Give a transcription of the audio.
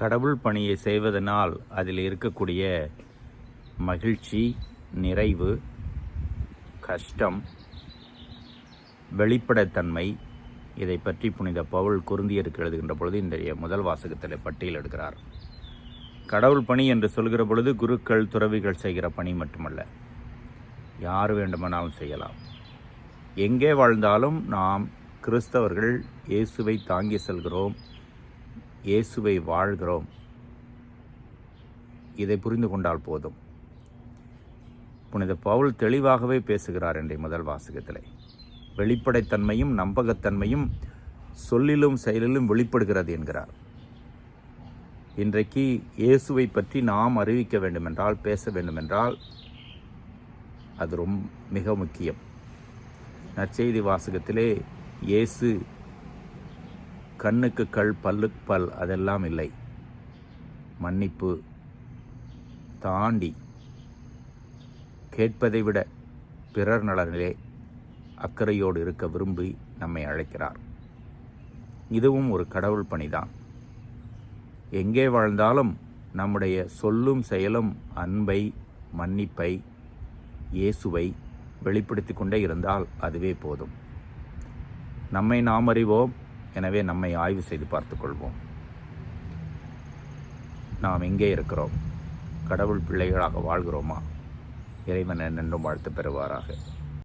கடவுள் பணியை செய்வதனால் அதில் இருக்கக்கூடிய மகிழ்ச்சி நிறைவு கஷ்டம் வெளிப்படைத்தன்மை இதை பற்றி புனித பவுல் குருந்தியருக்கு எழுதுகின்ற பொழுது இன்றைய முதல் வாசகத்தில் பட்டியலிடுகிறார் கடவுள் பணி என்று சொல்கிற பொழுது குருக்கள் துறவிகள் செய்கிற பணி மட்டுமல்ல. யார் வேண்டுமானாலும் செய்யலாம். எங்கே வாழ்ந்தாலும் நாம் கிறிஸ்தவர்கள் இயேசுவை தாங்கி செல்கிறோம். இயேசுவை வாழ்கிறோம். இதை புரிந்து கொண்டால் போதும். புனித பவுல் தெளிவாகவே பேசுகிறார் என்ற முதல் வாசகத்திலே. வெளிப்படைத்தன்மையும் நம்பகத்தன்மையும் சொல்லிலும் செயலிலும் வெளிப்படுகிறது என்கிறார். இன்றைக்கு இயேசுவை பற்றி நாம் அறிவிக்க வேண்டுமென்றால் பேச வேண்டுமென்றால் அது ரொம்ப மிக முக்கியம். நற்செய்தி வாசகத்திலே இயேசு கண்ணுக்கு கல் பல்லுக்கு பல் அதெல்லாம் இல்லை. மன்னிப்பு. தாண்டி. கேட்பதை விட பிறர் நலனிலே அக்கறையோடு இருக்க விரும்பி நம்மை அழைக்கிறார். இதுவும் ஒரு கடவுள் பணிதான். எங்கே வாழ்ந்தாலும் நம்முடைய சொல்லும் செயலும் அன்பை மன்னிப்பை இயேசுவை வெளிப்படுத்தி கொண்டே இருந்தால் அதுவே போதும். நம்மை நாம் அறிவோம் எனவே நம்மை ஆய்வு செய்து பார்த்துக்கொள்வோம். நாம் எங்கே இருக்கிறோம்? கடவுள் பிள்ளைகளாக வாழ்கிறோமா? இறைவன் நின்றும் வாழ்த்து பெறுவாராக.